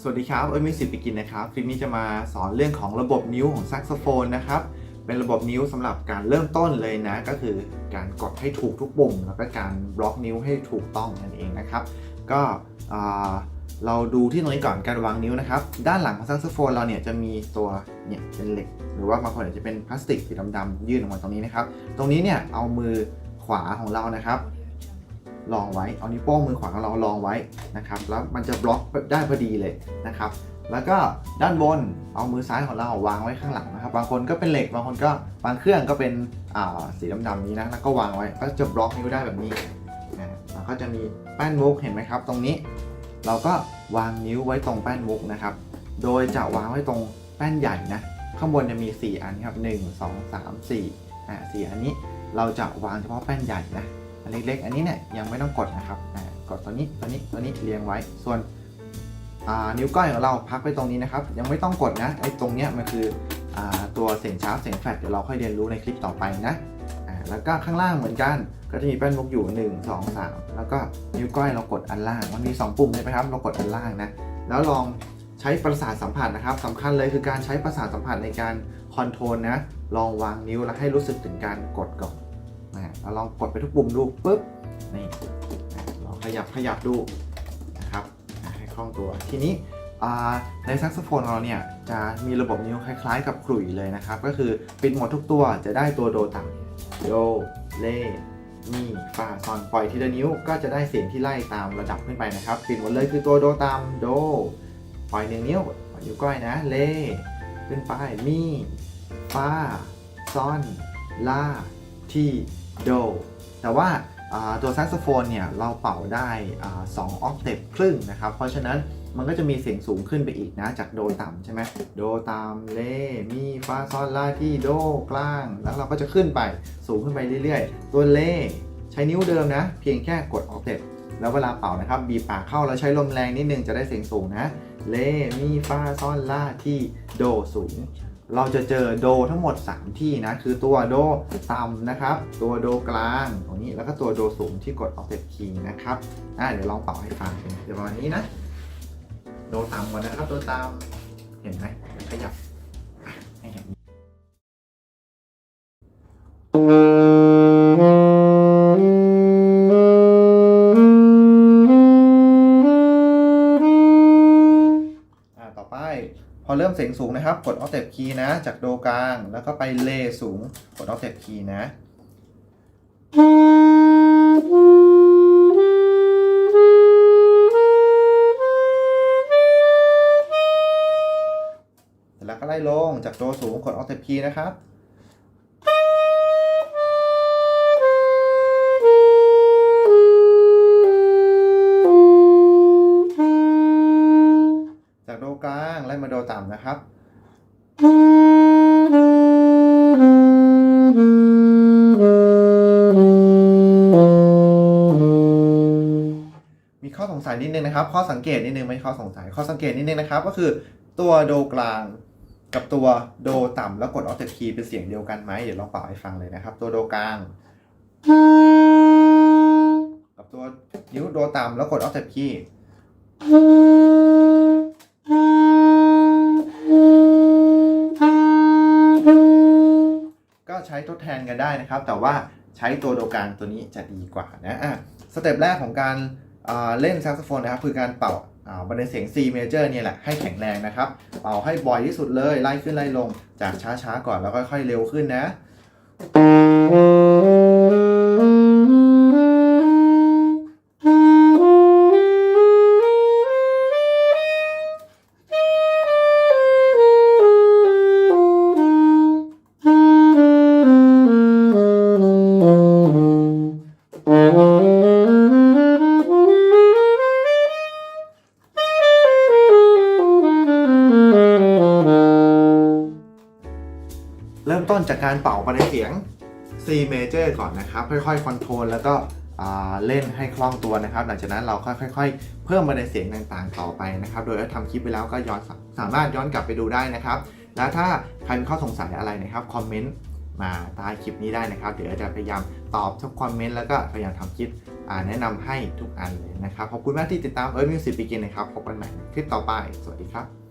สวัสดีครับเอ้ยมิสิปิกินนะครับคลิปนี้จะมาสอนเรื่องของระบบนิ้วของแซกโซโฟนนะครับเป็นระบบนิ้วสำหรับการเริ่มต้นเลยนะ ก็คือการกดให้ถูกทุกปุ่ม แล้วก็การบล็อกนิ้วให้ถูกต้องนั่นเองนะครับ ก็เราดูที่ตรงนี้ก่อนการวางนิ้วนะครับ ด้านหลังของแซกโซโฟนเราเนี่ยจะมีตัวเนี่ยเป็นเหล็ก หรือว่าบางคนอาจจะเป็นพลาสติกสีดำๆยื่นออกมาตรงนี้นะครับ ตรงนี้เนี่ยเอามือขวาของเรานะครับ ลองไว้เอานิ้วโป้งมือขวาของเราลองไว้นะครับ แล้วมันจะบล็อกได้พอดีเลยนะครับ แล้วก็ด้านบนเอามือซ้ายของเราวางไว้ข้างหลังนะครับ บางคนก็เป็นเหล็กบางคนก็บางเครื่องก็เป็นสีดำๆนี้นะแล้วก็วางไว้ก็จะบล็อกนิ้วได้แบบนี้นะแล้วก็จะมีแป้นมุกเห็นไหมครับ ตรงนี้ เราก็วางนิ้วไว้ตรงแป้นมุกนะครับ โดยจะวางไว้ตรงแป้นใหญ่นะข้างบนจะมี 4 อันครับ 1 2 3 4อ่า4อันนี้เราจะวางเฉพาะแป้นใหญ่นะ อันเล็กๆอันนี้เนี่ยยังไม่ต้องกดนะครับกดตัวนี้ตัวนี้ตัวนี้เรียงไว้ ส่วนนิ้วก้อยของเราพักไว้ตรงนี้นะครับ ยังไม่ต้องกดนะไอ้ตรงเนี้ยมันคืออตัวเสียงชาร์ปเสียงแฟลตเดี๋ยวเราค่อยเรียนรู้ในคลิปต่อไปนะแล้วก็ข้างล่างเหมือนกัน ก็จะมีแป้นมุกอยู่ 1 2 3 แล้วก็นิ้วก้อยเรากดอันล่าง มันมี 2 ปุ่มใช่ไหมครับ เรากดอันล่างนะ แล้วลองใช้ประสาทสัมผัสนะครับสำคัญเลยคือการใช้ประสาทสัมผัสในการคอนโทรลนะ ลองวางนิ้วแล้วให้รู้สึกถึงการกดก่อน เราลองกดไปทุกปุ่มดูปุ๊บนี่ลองขยับขยับดูนะครับให้คล่องตัวทีนี้ในแซกโซโฟนของเราเนี่ยจะมีระบบนิ้วคล้ายๆ กับขลุ่ยเลยนะครับ ก็คือปิดหมดทุกตัวจะได้ตัวโดต่ำโดเลมีฟาซอนปล่อยทีละนิ้วก็จะได้เสียงที่ไล่ตามระดับขึ้นไปนะครับปิดหมดเลยคือตัวโดตามโด ปล่อยหนึ่งนิ้วปล่อยนิ้วก้อยนะเลขึ้นไปมีฟาซอนลาที โด แต่ว่าตัวแซกโซโฟนเนี่ยเราเป่าได้สองออกเทปครึ่งนะครับ เพราะฉะนั้นมันก็จะมีเสียงสูงขึ้นไปอีกนะ จากโดต่ำใช่ไหมโดต่ำเลมีฟาซอนลาที่โดกลาง แล้วเราก็จะขึ้นไปสูงขึ้นไปเรื่อยๆ ตัวเลใช้นิ้วเดิมนะ เพียงแค่กดออกเทปแล้วเวลาเป่านะครับ บีบปากเข้าแล้วใช้ลมแรงนิดนึงจะได้เสียงสูงนะเลมีฟาซอนลาที่โดสูง เราจะเจอโดทั้งหมด 3 ที่นะ คือตัวโดต่ำนะครับ ตัวโดกลางตรงนี้แล้วก็ตัวโดสูงที่กดออฟเต็คีย์นะครับอ่าเดี๋ยวลองเป่าให้ฟังเป็นเดี๋ยวประมาณนี้นะ โดต่ำก่อนนะครับโดต่ำเห็นไหมขยับให้เห็น พอเริ่มเสียงสูงนะครับ กด Octave Key นะ จากโดกลาง แล้วก็ไปเลสูง กด Octave Key นะเสร็จแล้วก็ไล่ลงจากโดสูง กด Octave Key นะครับามนะครับ มีข้อสงสัยนิดนึงนะครับ ข้อสังเกตนิดนึงไม่ข้อสงสัย ข้อสังเกตนิดนึงนะครับ ก็คือตัวโดกลางกับตัวโดต่ำแล้วกดออฟเทคีย์เป็นเสียงเดียวกันไหมเดี๋ยวลองเป่าให้ฟังเลยนะครับ ตัวโดกลาง กับตัวนิ้วโดต่ำแล้วกดออฟเทคีย์ ใช้ทดแทนกันได้นะครับ แต่ว่าใช้ตัวโดกางตัวนี้จะดีกว่านะอะสเต็ปแรกของการอ่าเล่นแซกโซโฟนนะครับคือการเป่าบันไดเสียง C major เนี่ยแหละให้แข็งแรงนะครับ เป่าให้บ่อยที่สุดเลย ไล่ขึ้นไล่ลงจากช้าๆก่อนแล้วค่อยๆเร็วขึ้นนะ เริ่มต้นจากการเป่าบันเสียง C major ก่อนนะครับ ค่อยๆคอนโทรลแล้วก็เล่นให้คล่องตัวนะครับ หลังจากนั้นเราค่อยๆ เพิ่มบันเสียงต่างๆ ต่อไปนะครับ โดยทำคลิปไปแล้วก็ย้อนสามารถย้อนกลับไปดูได้นะครับ แล้วถ้าใครมีข้อสงสัยอะไรนะครับคอมเมนต์มาใต้คลิปนี้ได้นะครับ เดี๋ยวจะพยายามตอบทุกคอมเมนต์แล้วก็พยายามทำคลิปแนะนำให้ทุกอันเลยนะครับ ขอบคุณมากที่ติดตาม Earth Music Begin นะครับ พบกันใหม่คลิปต่อไป สวัสดีครับ